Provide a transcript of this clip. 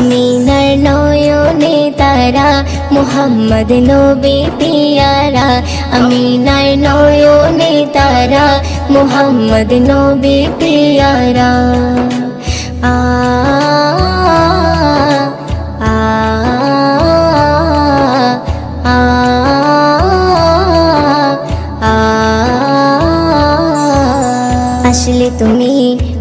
আমিনার নয়নে তারা, মোহাম্মদ নবী পিয়ারা। আমিনার নয়নে তারা, মোহাম্মদ নবী পিয়ারা। আ আসলে তুমি